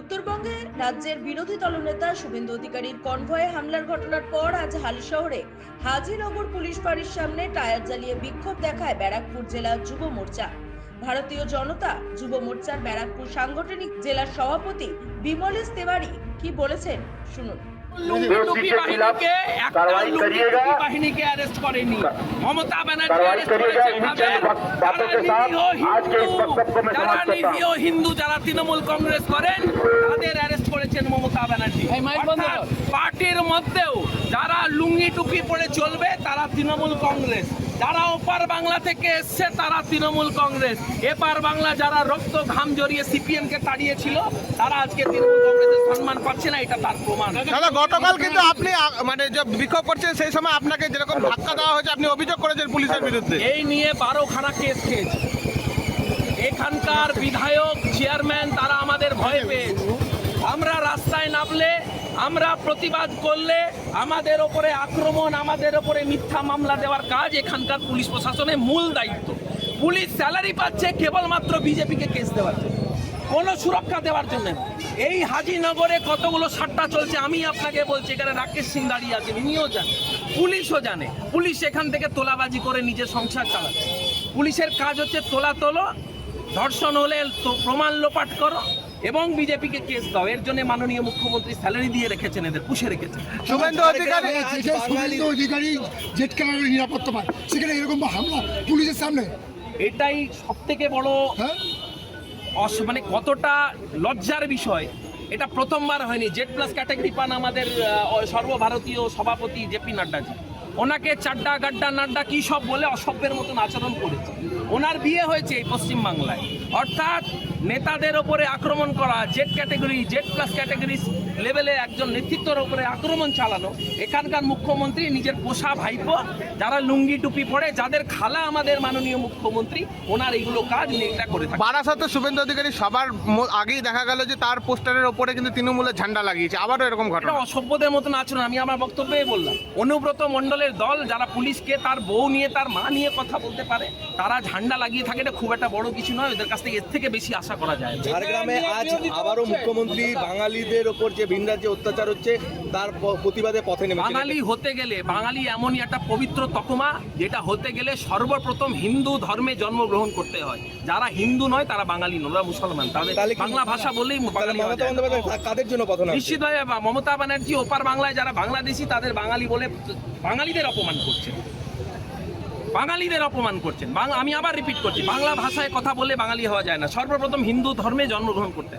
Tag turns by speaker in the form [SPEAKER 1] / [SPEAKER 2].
[SPEAKER 1] উত্তরবঙ্গে রাজ্যের বিরোধী দলনেতা শুভেন্দু অধিকারীর কনভয়ে হামলার ঘটনার পর আজ হাল শহরে হাজিনগর পুলিশ ফাঁড়ির সামনে টায়ার জ্বালিয়ে বিক্ষোভ দেখায় ব্যারাকপুর জেলা যুব মোর্চা। ভারতীয় জনতা যুব মোর্চার ব্যারাকপুর সাংগঠনিক জেলার সভাপতি বিমলেশ তেওয়ারি কি বলেছেন শুনুন।
[SPEAKER 2] হিন্দু যারা তৃণমূল কংগ্রেস করেন তাদের করেছেন মমতা পার্টির মধ্যেও যারা লুঙ্গি টুপি পরে চলবে তারা তৃণমূল কংগ্রেস। যারা ওপার বাংলা থেকে এসছে তারা তৃণমূল কংগ্রেস। এপার বাংলা যারা রক্ত ঘাম জড়িয়ে সিপিএম কে তাড়িয়েছিল তারা আজকে তৃণমূল কংগ্রেসের সম্মান পাচ্ছে না এটা তার প্রমাণ।
[SPEAKER 3] দাদা গতকাল কিন্তু আপনি মানে যে বিক্ষোভ করছেন সেই সময় আপনাকে যেরকম ধাক্কা দেওয়া হয়েছে আপনি অভিযোগ করেছেন পুলিশের বিরুদ্ধে।
[SPEAKER 2] এই নিয়ে বারোখানা কেস খেয়েছে। এখানকার বিধায়ক চেয়ারম্যান তারা আমাদের ভয় পেয়েছে। আমরা রাস্তায় নামলে আমরা প্রতিবাদ করলে আমাদের ওপরে আক্রমণ, আমাদের ওপরে মিথ্যা মামলা দেওয়ার কাজ এখানকার পুলিশ প্রশাসনের মূল দায়িত্ব। পুলিশ স্যালারি পাচ্ছে কেবলমাত্র বিজেপিকে কেস দেওয়ার জন্য, কোনো সুরক্ষা দেওয়ার জন্য এই হাজিনগরে কতগুলো সাট্টা চলছে আমি আপনাকে বলছি, এখানে রাকেশ সিং দাঁড়িয়ে আছেন ইনিও জানেন, পুলিশও জানে। পুলিশ এখান থেকে তোলাবাজি করে নিজের সংসার চালাচ্ছে। পুলিশের কাজ হচ্ছে তোলা তোলো, ধর্ষণ হলে প্রমাণ লোপাট করো। এবং বিজেপিকে কেস দাও। এর জন্য মাননীয় মুখ্যমন্ত্রী স্যালারি দিয়ে রেখেছেন এদের পুষে রেখেছেন।
[SPEAKER 3] শুভেন্দু অধিকারী
[SPEAKER 4] শুভেন্দু অধিকারী জেট নিরাপত্তা পায়। সেখানে এরকম হামলা পুলিশের সামনে?
[SPEAKER 2] এটাই সব থেকে বড়
[SPEAKER 4] হ্যাঁ?
[SPEAKER 2] অস- মানে কতটা লজ্জার বিষয় এটা প্রথমবার হয়নি। জেড প্লাস ক্যাটাগরি পান আমাদের সর্বভারতীয় সভাপতি জেপি নাড্ডাজি। ওনাকে চাড্ডা গাড্ডা নাড্ডা কি সব বলে অসভ্যের মতন আচরণ করেছে। ওনার বিয়ে হয়েছে এই পশ্চিমবাংলায়। অর্থাৎ নেতাদের ওপরে আক্রমণ করা Z category Z plus category লেভেলে একজন নেতৃত্বের ওপরে আক্রমণ চালানো। এখানকার মুখ্যমন্ত্রী নিজের পোষা ভাইপো যারা লুঙ্গি টুপি পরে যাদের খালা আমাদের মাননীয় মুখ্যমন্ত্রী ওনার এইগুলো কাজ এটা করে থাকেন
[SPEAKER 3] বারাসাতে শুভেন্দু অধিকারী সবার আগেই দেখা গেল যে তার পোস্টারের ওপরে কিন্তু তৃণমূলের ঝান্ডা লাগিয়েছে। আবারও এরকম ঘটনা।
[SPEAKER 2] অসভ্যদের মতন আচরণ আমি আমার বক্তব্যে বললাম। অনুব্রত মণ্ডলের দল যারা পুলিশকে তার বউ নিয়ে তার মা নিয়ে কথা বলতে পারে তারা ঝান্ডা লাগিয়ে থাকে এটা খুব একটা বড় কিছু নয় ওদের কাছ থেকে এর থেকে বেশি আশা করা যায়।
[SPEAKER 5] ঝাড়গ্রামে আজ আবারও মুখ্যমন্ত্রী বাঙালিদের ওপর যে ভিন রাজ্যে অত্যাচার হচ্ছে তার প্রতিবাদে পথে নেমেছেন
[SPEAKER 2] বাঙালি হতে গেলে বাঙালি এমনই একটা পবিত্র তকমা যেটা হতে গেলে সর্বপ্রথম হিন্দু ধর্মে জন্মগ্রহণ করতে হয়। যারা হিন্দু নয় তারা বাঙালি নয় ওরা মুসলমান। তাদের বাংলা ভাষা বললেই
[SPEAKER 5] কা- কাদের জন্য পথ?
[SPEAKER 2] নিশ্চিতভাবে বা- মমতা ব্যানার্জি ওপার বাংলায় যারা বাংলাদেশি তাদের বাঙালি বলে বাঙালিদের অপমান করছেন বাঙালিদের অপমান করছেন আমি আবার রিপিট করছি, বাংলা ভাষায় কথা বলে বাঙালি হওয়া যায় না সর্বপ্রথম হিন্দু ধর্মে জন্মগ্রহণ করতে।